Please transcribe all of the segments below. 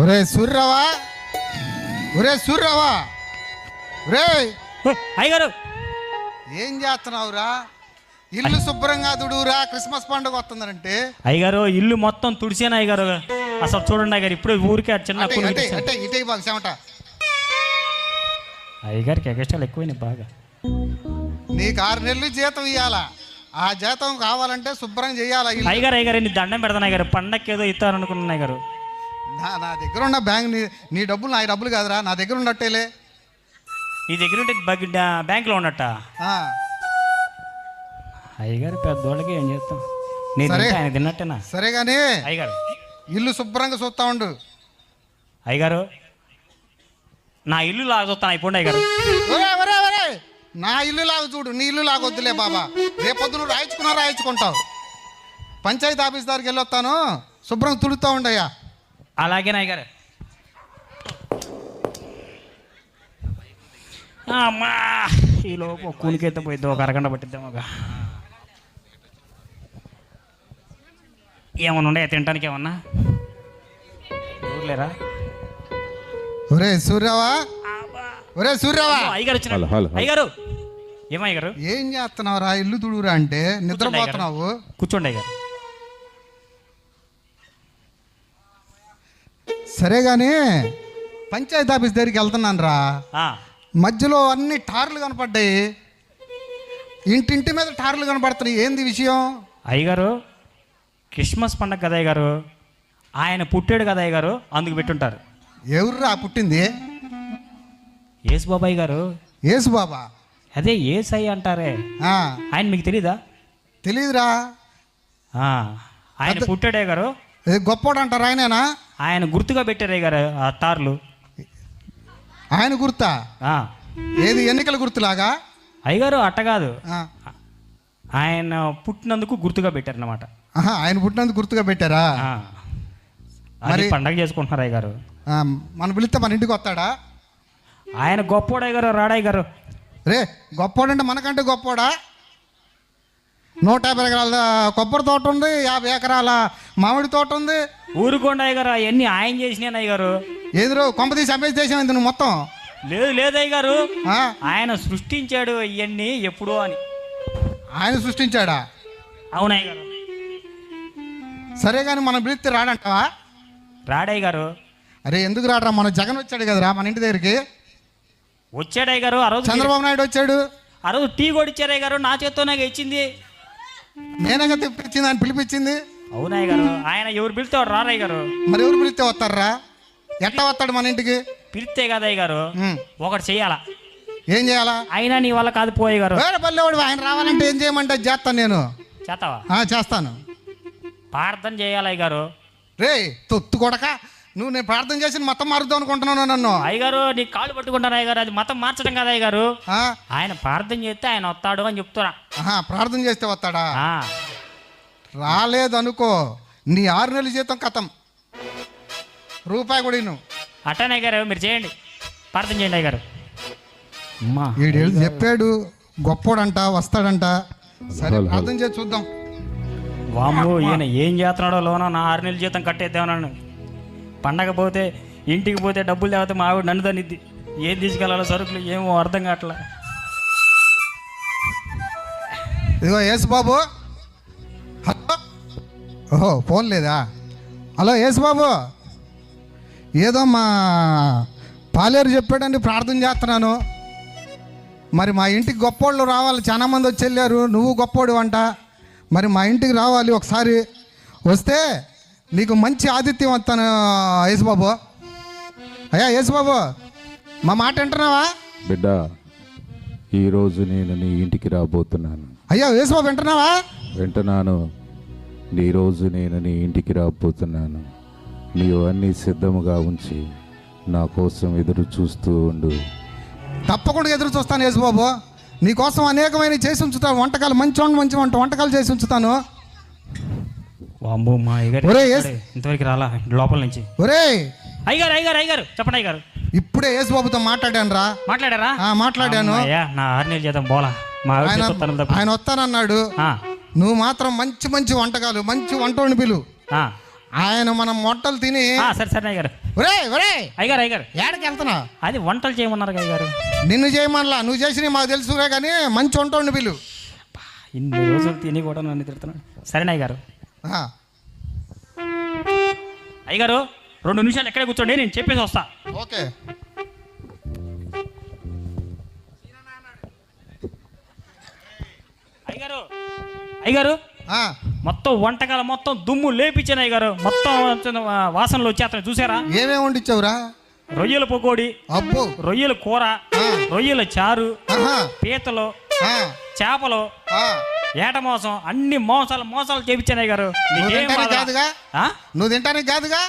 ఒరే సూర్యరావా ఒరే సూర్యరావా ఒరే! అయ్యగారు! ఏం చేస్తున్నావురా? ఇల్లు శుభ్రంగా దుడురా క్రిస్మస్ పండుగ వస్తుందంటే అయ్యగారు ఇల్లు మొత్తం తుడిచాను అయ్యగారు? అసలు చూడండి అయ్యగారు ఇప్పుడే ఊరికే చిన్న అంటే ఇటే చెమట అయ్యగారికి ఎగస్ట్రాలు ఎక్కువైనాయి బాగా. నీకు ఆరు నెలలు జీతం ఇవ్వాలా ఆ జీతం కావాలంటే శుభ్రం చేయాలా ఇల్లు? అయ్యగారు అయ్యగారు నీ దండం పెడతాను అయ్యగారు? పండక్కి ఏదో ఇస్తారనుకున్నాను అయ్యగారు. నా నా దగ్గర ఉన్న బ్యాంక్ నీ నీ డబ్బులు నా డబ్బులు కాదురా నా దగ్గర ఉన్నట్టేలే నీ దగ్గర ఉంటే బగ్- డా- బ్యాంకులో ఉన్నట్ట? ఆ, అయ్యగారు పెద్దోళ్ళకి ఏం చేస్తాం? నేను సరే. తింటే ఆయన తిన్నట్టేనా? సరే కానీ అయ్యగారు. ఇల్లు శుభ్రంగా చూస్తా ఉండు. అయ్యగారు నా ఇల్లు లాగా చూస్తాను అయిపోండి అయ్యగారు. నా ఇల్లు లాగా చూడు నీ ఇల్లు లాగొద్దులే బాబా. రేపొద్దు నువ్వు రాయించుకున్నా రాయించుకుంటావు. పంచాయతీ ఆఫీస్ దగ్గరికి వెళ్ళొస్తాను శుభ్రంగా తుడుతూ ఉండయ్యా. అలాగే అయ్యగారు అమ్మా ఈ లోపు కూలికైతే పోయిద్దాం ఒక అరగంట పట్టిద్దాం ఒక ఏమన్నా ఉండే తినడానికి ఏమన్నా? ఊర్లేరా ఒరే సూర్యవా? ఒరే సూర్యవా? అయ్యగారు వచ్చిన హలో, అయ్యగారు ఏమయ్యగారు? ఏం చేస్తున్నావురా ఇల్లు తుడురా అంటే? నిద్రపోతున్నావు? కూర్చోండి అయ్యగారు. సరే కానీ పంచాయతీ ఆఫీస్ దగ్గరికి వెళ్తున్నాను రా. మధ్యలో అన్ని టార్లు కనపడ్డాయి. ఇంటింటి మీద టార్లు కనపడుతున్నాయి. ఏంది విషయం? అయ్యగారు క్రిస్మస్ పండగ కదా అయ్యగారు. ఆయన పుట్టాడు కదా అయ్యగారు. అందుకు పెట్టుంటారు. ఎవర్రా పుట్టింది? ఏసు బాబాయ్ గారు ఏసు బాబా అదే ఏసై అంటారే. ఆ, ఆయన మీకు తెలీదా? తెలీదురా. ఆయన పుట్టాడే గారు? ఏ గొప్పోడు అంటారా ఆయనేనా? ఆయన గుర్తుగా పెట్టారే గారు ఆ తార్లు? ఆయన గుర్తా? ఏది ఎన్నికల గుర్తులాగా? అయ్యగారు అట్ట కాదు. ఆయన పుట్టినందుకు గుర్తుగా పెట్టారన్నమాట. ఆహా, ఆయన పుట్టినందుకు గుర్తుగా పెట్టారా. అది పండగ చేసుకుంటున్నారు అయ్యగారు. మన పిలిస్తే మన ఇంటికి వస్తాడా? ఆయన గొప్పోడయ్య గారు రాడయ్య గారు రే గొప్పోడంటే మనకంటే గొప్పోడా? నూట యాభై ఎకరాల కొబ్బరి తోట ఉంది యాభై ఎకరాల మామిడి తోట ఉంది. ఊరుకోండి అయ్య గారు అవన్నీ ఆయన చేసినాను అయ్య గారు ఎదురు కొంప తీసి చేసావు ఇంత నువ్వు మొత్తం? లేదు లేదు అయ్య గారు ఆ, ఆయన సృష్టించాడు ఇవన్నీ ఎప్పుడో అని. ఆయన సృష్టించాడా? అవునయ్య గారు సరే కానీ మనం పిలిస్తే రాడంటావా? రాడయ్య గారు అరే ఎందుకు రాడరా? మన జగన్ వచ్చాడు కదరా మన ఇంటి దగ్గరికి. వచ్చాడయ్య గారు ఆ రోజు చంద్రబాబు నాయుడు వచ్చాడు. ఆ రోజు టీ కూడా ఇచ్చారయ్య గారు నా చేత్తో నాకు ఇచ్చింది నేనగా తెప్పించింది ఆయన పిలిపించింది. అవునయ్య గారు? ఆయన ఎవరు పిలిస్తే వాడు రారయ్య గారు? మరి ఎవరు పిలిస్తే వస్తారా ఎట్లా వస్తాడు మన ఇంటికి? పిలిస్తే కదయ్య గారు? ఒకటి చెయ్యాలా ఏం చేయాలా? అయినా నీ వల్ల కాదు పోయే గారు. వేరే పల్లెవాడు ఆయన రావాలంటే ఏం చేయమంటే చేస్తాను నేను. చేస్తావా? చేస్తాను. ప్రార్థన చేయాలయ్య గారు? రే తొత్తు కొడక నువ్వు నేను ప్రార్థన చేసి మొత్తం మారుద్దాం అనుకుంటున్నాను నన్ను. అయ్యగారు నీ కాళ్ళు పట్టుకుంటాను అయ్య గారు అది మతం మార్చడం కదా అయ్య గారు ఆ, ఆయన ప్రార్థన చేస్తే ఆయన వస్తాడు అని చెప్తున్నా. ఆహా, ప్రార్థన చేస్తే వస్తాడా? రాలేదనుకో నీ ఆరు నెలల జీతం కథం రూపాయి కూడా నువ్వు అట్టనే గారు మీరు చేయండి. ప్రార్థన చేయండి అయ్య గారు అమ్మా. ఏడేళ్ళు చెప్పాడు గొప్పోడంట వస్తాడంట. సరే ప్రార్థన చేసి చూద్దాం. వామ్మో ఈయన ఏం చేస్తున్నాడో లోనో నా ఆరు నెలల జీతం కట్టేద్దామన్నాను పండగ పోతే ఇంటికి పోతే డబ్బులు తేవతే మా ఆవిడ నన్ను దాన్ని ఏం తీసుకెళ్ళాలో సరుకులు ఏమో అర్థం కావట్లా. ఇదిగో యేసు బాబు హలో. ఓహో ఫోన్ లేదా? హలో యేసు బాబు ఏదో మా పాలేరు చెప్పాడని ప్రార్థన చేస్తున్నాను. మరి మా ఇంటికి గొప్పోళ్ళు రావాలి చాలా మంది వచ్చి వెళ్ళారు నువ్వు గొప్పోడు అంట. మరి మా ఇంటికి రావాలి ఒకసారి. వస్తే నీకు మంచి ఆతిథ్యం వస్తాను యేసుబాబు. అయ్యా యేసుబాబు మా మాట వింటున్నావా? బిడ్డ ఈరోజు నేను నీ ఇంటికి రాబోతున్నాను. అయ్యా యేసుబాబు వింటున్నావా? వింటున్నాను. ఈరోజు నేను నీ ఇంటికి రాబోతున్నాను. నీవు అన్నీ సిద్ధముగా ఉంచి నా కోసం ఎదురు చూస్తూ ఉండు. తప్పకుండా ఎదురు చూస్తాను యేసుబాబు. నీకోసం అనేకమైన చేసి ఉంచుతాను. వంటకాలు మంచి వంట మంచి వంట వంటకాలు చేసి ఉంచుతాను. వామ్మో మా అయ్యగారు ఏస్- ఇంతవరకు రాలా లోపల నుంచి. ఒరేయ్ అయ్యగారు అయ్యగారు అయ్యగారు చెప్పండి అయ్యగారు. ఇప్పుడే యేసుబాబుతో మాట్లాడాను రా. మాట్లాడారా? ఆ, మాట్లాడాను. అయ్యా నా ఆరు నెలల జీతం పోలా మా ఆవిడ ఆయన చేత్తో తనులు తప్ప ఆయన వస్తానన్నాడు. ఆ, నువ్వు మాత్రం మంచి మంచి వంటకాలు మంచి వంట వండి పిలు. ఆ. ఆయన మనం మొట్టలు తిని ఆ, సరే సరే అయ్యగారు. ఒరే ఒరే! అయ్యగారు అయ్యగారు. ఏడకి వెళ్తున్నావు? అది వంటలు చేయమన్నారు అయ్యగారు. నిన్ను చేయమనలా. నువ్వు చేసినవి మాకు తెలుసురే కానీ మంచి వంట వండి పిల్లు ఇన్ని రోజులు తిని కూడా నన్ను తిడుతున్నాడు. సరేనా అయ్యగారు. అయ్యగారు రెండు నిమిషాలు ఎక్కడే కూర్చోండి నేను చెప్పేసి వస్తా. ఓకే. అయ్యగారు అయ్యగారు మొత్తం వంటకాలు మొత్తం దుమ్ము లేపించాను అయ్యగారు. మొత్తం వాసనలు వచ్చేస్తాయి చూసారా? ఏమేమి వండిచ్చావురా రొయ్యల పకోడి అబ్బో. రొయ్యల కూర రొయ్యల చారు పీతలు చేపలు. ఏట మోసం? అన్ని మోసాలు మోసాలు చేపించాను అయ్యగారు నువ్వు మీకేం తింటానికి బాధ? కాదుగా? ఆ? నువ్వు తింటానికి కాదుగా?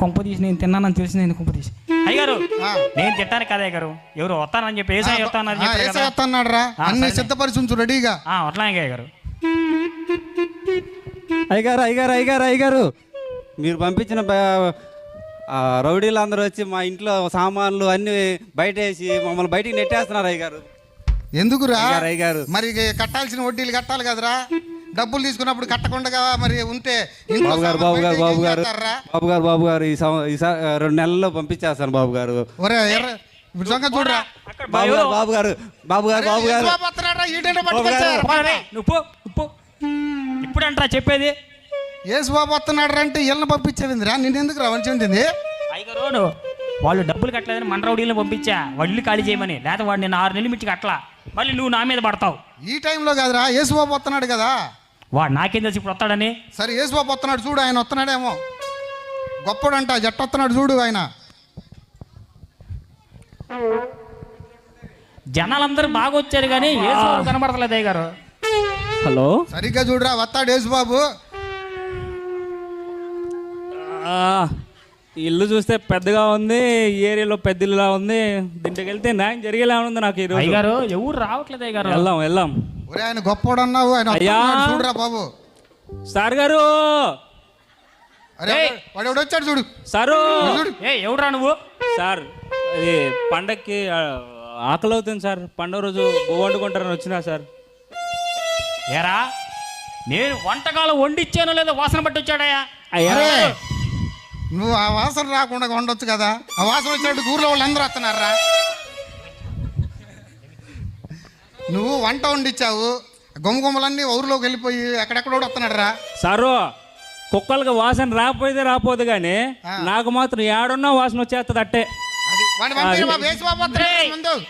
కొంప తీసి నేను తిన్నానని తెలిసి నేను కొంప తీసి. అయ్యగారు ఆ. నేను తింటాను కదా అయ్యగారు ఎవరు వస్తానని చెప్పి ఏసై వస్తానని రా అన్ని. సిద్ధపరిచి ఉంచు రెడీగా. ఆ, అట్లా అయ్యగారు అయ్యగారు అయ్యగారు అయ్యగారు అయ్యగారు మీరు పంపించిన రౌడీలు అందరూ వచ్చి మా ఇంట్లో సామాన్లు అన్ని బయట వేసి మమ్మల్ని బయటికి నెట్టేస్తున్నారు అయ్యగారు ఎందుకురా? అయ్యగారు మరి కట్టాల్సిన వడ్డీలు కట్టాలి కదరా? డబ్బులు తీసుకున్నప్పుడు కట్టకుండా మరి ఉంటే బాబు గారు బాబు గారు బాబు గారు? బాబు గారు బాబు గారు ఈ రెండు నెలల్లో పంపించేస్తాను బాబు గారు ఒరే ఎర్ర ఇప్పుడు సంగతి చూడరా? బాబు? గారు బాబు గారు బాబు గారు బాబు గారు రే, నువ్వు పో ఇప్పుడంటారా చెప్పేది. యేసు బాబు వస్తున్నాడు అంటే ఇళ్ళని పంపించేవిందిరా? నిన్ను ఎందుకు రా? మంచి ఉంటుంది అయ్యగారు నువ్వు వాళ్ళు డబ్బులు కట్టలేదని మన రౌడీలను పంపించా. ఇల్లు ఖాళీ చేయమని. లేకపోతే వాడు నేను ఆరు నెలలు మించి కట్టలా. మళ్ళీ నువ్వు నా మీద పడతావు. ఈ టైంలో కాదురా యేసు బాబు వస్తున్నాడు కదా. వాడు నాకేం తెలిసి ఇప్పుడు వస్తాడని? సరే యేసు బాబు వస్తున్నాడు చూడు ఆయన వస్తున్నాడేమో. గొప్పడంట జట్టు వస్తున్నాడు చూడు ఆయన. జనాలందరూ బాగా వచ్చారు కానీ ఏ కనబడతలేదు అయ్యగారు హలో? సరిగ్గా చూడురా వస్తాడు యేసు బాబు. ఆ, ఈ ఇల్లు చూస్తే పెద్దగా ఉంది ఈ ఏరియాలో పెద్ద ఇల్లులా ఉంది. దీంట్లోకి వెళ్తే న్యాయం జరిగేలా ఉంది నాకు ఈ రోజు. అయ్యగారు ఎవరు రావట్లేదు అయ్యగారు? వెళ్దాం వెళ్దాం. ఒరే ఆయన అన్నావు ఆయన అయ్యా. వస్తున్నాడు చూడురా బాబు. సార్ గారు! అరే ఏయ్. వాడు ఎవడు వచ్చాడు చూడు. సారు! చూడు. ఏ ఎవరా నువ్వు? సార్ ఇది పండక్కి ఆ, ఆకలి అవుతుంది సార్. పండుగ రోజు బువ్వ వండుకుంటారని వచ్చినా సార్. ఏరా నేను వంటకాలు వండిచ్చానో లేదో వాసన పట్టి వచ్చాడయ్యా. అయ్యా. అరే నువ్వు ఆ వాసన రాకుండా ఉండొచ్చు కదా. ఆ వాసన వచ్చినట్టు ఊర్లో వాళ్ళు అందరూ వస్తున్నారా? నువ్వు వంట వండిచ్చావు. గుమ్మగుమ్మలన్నీ ఊర్లోకి వెళ్ళిపోయి ఎక్కడెక్కడో వస్తున్నాడు రా సారు కుక్కలకి వాసన రాకపోతే రాపోదు కానీ. నాకు మాత్రం ఏడున్నా వాసన వచ్చేస్తుంది అట్టే.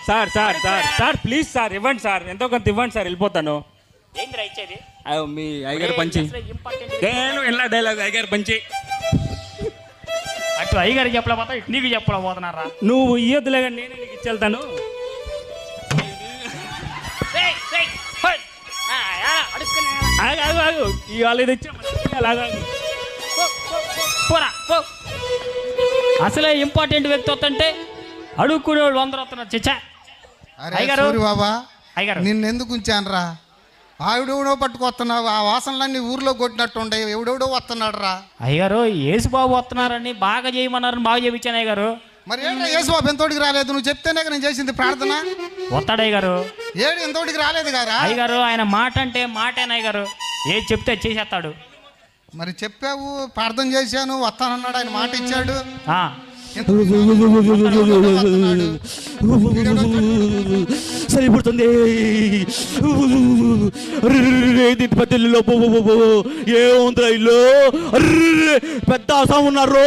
Sir sir sir sir please sir ఇవ్వండి సార్. ఎంతో కొంత ఇవ్వండి సార్ వెళ్ళిపోతాను. మీ అయ్యగారు పంచి. నేను డైలాగ్ అయ్యగారు పంచి. అటు అయ్యగారికి చెప్పలేకపోతా ఇటు నీకు చెప్పలేకపోతున్నారా? నువ్వు ఇయ్యొద్దులే కానీ నేనే నీకు ఇచ్చేళ్తాను. ఆగు ఆగు ఆగు. ఇవాళ ఇది పోరా పో. అసలే ఇంపార్టెంట్ వ్యక్తి వస్తుంటే అడుక్కునే వాళ్ళు అందరూ వస్తున్నారు చిచ్చా అయ్యగారు. బాబా అయ్యగారు. నిన్ను ఎందుకు ఉంచాను రా ఆవిడెవడో పట్టుకొస్తున్నావు ఆ వాసనలన్నీ ఊర్లో కొట్టినట్టు ఉండే ఎవడెవడో వస్తున్నాడు రా అయ్యగారు యేసుబాబు వస్తున్నారని బాగా చేయమన్నారని బాగా చేయించాను అయ్యగారు. మరి ఏంటో యేసు బాబు ఎంతోటికి రాలేదు? నువ్వు చెప్తేనే నేను చేసింది ప్రార్థన. వస్తాడు అయ్యగారు. ఏడు ఎంతోటికి రాలేదు కదా అయ్యగారు ఆయన మాట అంటే మాటేనా అయ్యగారు? ఏది చెప్తే చేసేస్తాడు. మరి చెప్పావు ప్రార్థన చేశాను వస్తానన్నాడు ఆయన మాట ఇచ్చాడు. ఆ. సరిపడుతుంది. దీంట్ పెద్ద ఇల్లులో ఏముందిరా ఇల్లు? పెద్ద ఆసాం ఉన్నారు.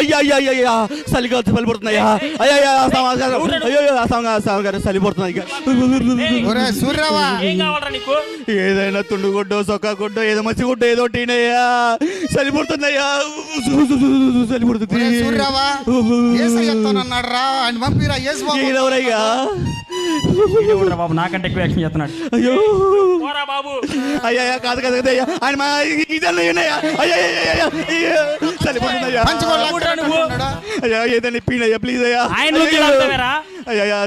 అయ్యా అయ్యా అయ్యా చలిగా చలిపడుతున్నాయా అయ్యా అయ్యా ఆసాం ఆసాం గారు చలిపడుతున్నాయి ఏదైనా తుండు గుడ్డో సొక్క గుడ్డో ఏదో మంచి గుడ్డో ఏదో టీనయ్యా చలిపడుతున్నాయా చలిపడుతుంది వస్తానన్నాడు రా ఆయన పంపిరా యేసు బాబు. నాకంటే ఎక్కువ యాక్షన్ చేస్తున్నాడు. అయ్యో. పోరా బాబు. అయ్యా కాదు కదా అయ్యా. ఆయన మా ఇదన్నా ఉన్నాయా? అయ్యా అయ్యా, అయ్యా, అయ్యా. చలిపోతుందయ్యా నువ్వు? అయ్యా ఏదైనా ప్లీజ్ అయ్యా. ఆయన? అయ్యా. అయ్యా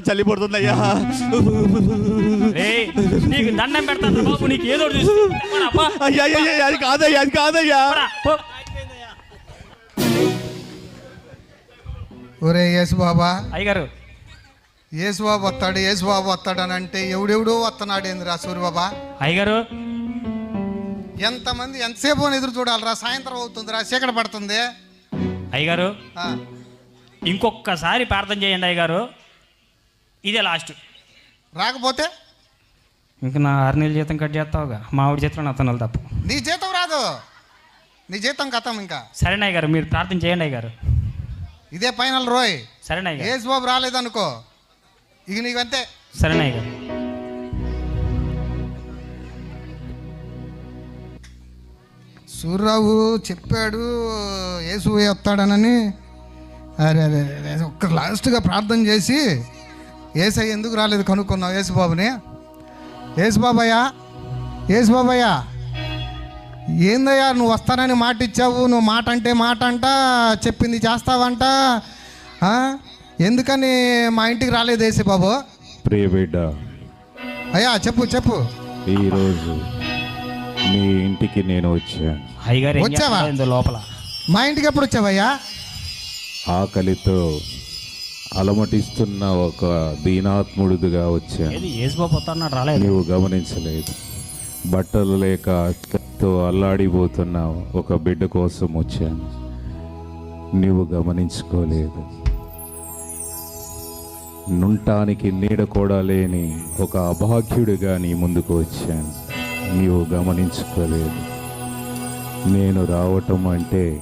రేయ్, నీకు దండం పెడతాను బాబు నీకు ఏదో ఒకటి చూసి పోరా, పో. అయ్యా అయ్యా అయ్యా, అది కాదయ్యా అది కాదయ్యా. పోరా, పో. ఒరే యేసు బాబా. అయ్యగారు. యేసు బాబు వస్తాడు యేసు బాబు వస్తాడు అని అంటే ఎవడెవడో వస్తున్నాడు ఏందిరా సూర్య బాబా? అయ్యగారు. ఎంతమంది ఎంతసేపు అని ఎదురు చూడాలిరా సాయంత్రం అవుతుందిరా చీకటి పడుతుంది. అయ్యగారు. ఆ, ఇంకొకసారి ప్రార్థన చేయండి అయ్యగారు. ఇదే లాస్ట్. రాకపోతే? ఇంక నా ఆరు నెలల జీతం కట్ చేస్తావుగా. మా ఆవిడ చేతిలో నా తనలు తప్పు. నీ జీతం రాదు. నీ జీతం కథం ఇంకా. సరేనా అయ్యగారు మీరు ప్రార్థన చేయండి అయ్యగారు. ఇదే ఫైనల్ రోయ్. అయ్యగారు ఏసు బాబు రాలేదనుకో. ఇక నీకంతే. సరేనా అయ్యగారు సూర్యరావు చెప్పాడు యేసు వస్తాడనని. అరే అరే అరే, ఒక్క లాస్ట్గా ప్రార్థన చేసి ఏసై ఎందుకు రాలేదు కనుక్కున్నావు యేసుబాబుని యేసుబాబయ్యా యేసుబాబయ్యా ఏందయ్యా నువ్వు వస్తానని మాట ఇచ్చావు నువ్వు మాట అంటే మాట అంట చెప్పింది చేస్తావంట? ఆ? ఎందుకని మా ఇంటికి రాలేదు యేసు బాబు? ప్రియ బిడ్డ అయ్యా చెప్పు చెప్పు. ఈరోజు మీ ఇంటికి నేను వచ్చాను. అయ్యగారు వచ్చావా? లోపల? మా ఇంటికి ఎప్పుడు వచ్చావయ్యా? ఆకలితో అలమటిస్తున్న ఒక దీనాత్ముడిగా వచ్చాను. నీవు గమనించలేదు. బట్టలు లేక తో అల్లాడిపోతున్న ఒక బిడ్డ కోసం వచ్చాను. నీవు గమనించుకోలేదు. నుంటానికి నీడ కూడా లేని ఒక అభాగ్యుడిగా నీ ముందుకు వచ్చాను. నీవు గమనించుకోలేదు. నేను రావటం అంటే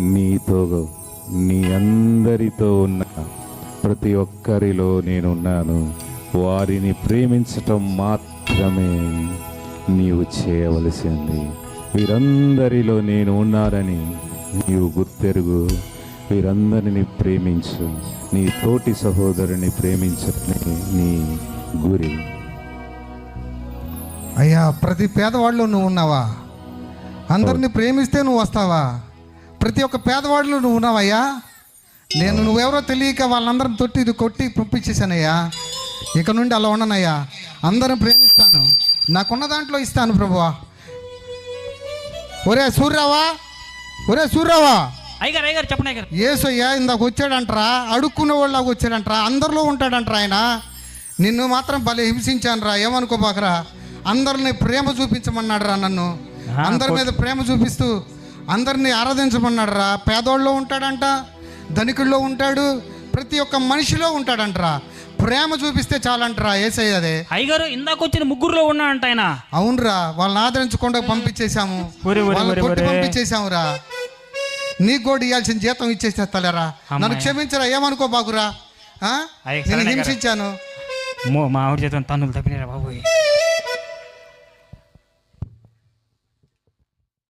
నీతో నీ అందరితో ఉన్న ప్రతి ఒక్కరిలో నేనున్నాను. వారిని ప్రేమించటం మాత్రమే. నీవు చేయవలసింది. వీరందరిలో నేను ఉన్నానని నీవు గుర్తెరుగు. వీరందరిని ప్రేమించు. నీ తోటి సహోదరుని ప్రేమించటమే నీ గురి. అయ్యా ప్రతి పేదవాళ్ళు నువ్వు ఉన్నావా? అందరిని ప్రేమిస్తే నువ్వు వస్తావా? ప్రతి ఒక్క పేదవాళ్ళు నువ్వు ఉన్నావయ్యా? నేను నువ్వెవరో తెలియక వాళ్ళందరిని తొట్టి ఇది కొట్టి పంపించేశానయ్యా. ఇక నుండి అలా ఉండనయ్యా. అందరం ప్రేమిస్తాను నాకున్న దాంట్లో ఇస్తాను ప్రభువా. ఒరే సూర్యరావా ఒరే సూర్యరావా అయ్యగారు అయ్యగారు చెప్పండి అయ్యగారు. ఏసయ్యా ఇందాక వచ్చాడంట్రా అడుక్కునే వాళ్ళకి వచ్చాడంట్రా అందరిలో ఉంటాడంట్రా ఆయన. నిన్ను మాత్రం భలే హింసించాను రా ఏమనుకోబాకరా. అందరిని ప్రేమ చూపించమన్నాడు రా నన్ను అందరి మీద ప్రేమ చూపిస్తూ అందరిని ఆరాధించమన్నాడు రా పేదోళ్ళలో ఉంటాడంట ధనికుల్లో ఉంటాడు ప్రతి ఒక్క మనిషిలో ఉంటాడంట్రా. ప్రేమ చూపిస్తే చాలంటరా ఏసయ్య అదే. అయ్యగారు ఇందాక వచ్చిన ముగ్గురులో ఉన్నా అంట ఆయన. అవునరా వాళ్ళని ఆదరించకుండా పంపించేశాము. వాళ్ళని కొట్టి. పంపించేశామురా. నీకు కూడా ఇవ్వాల్సిన జీతం ఇచ్చేసేస్తాలేరా. నన్ను. క్షమించరా ఏమనుకో బాగురా నేను. హింసించాను. మో ఆవిడ చేత తన్నులు తప్పినారా బాబు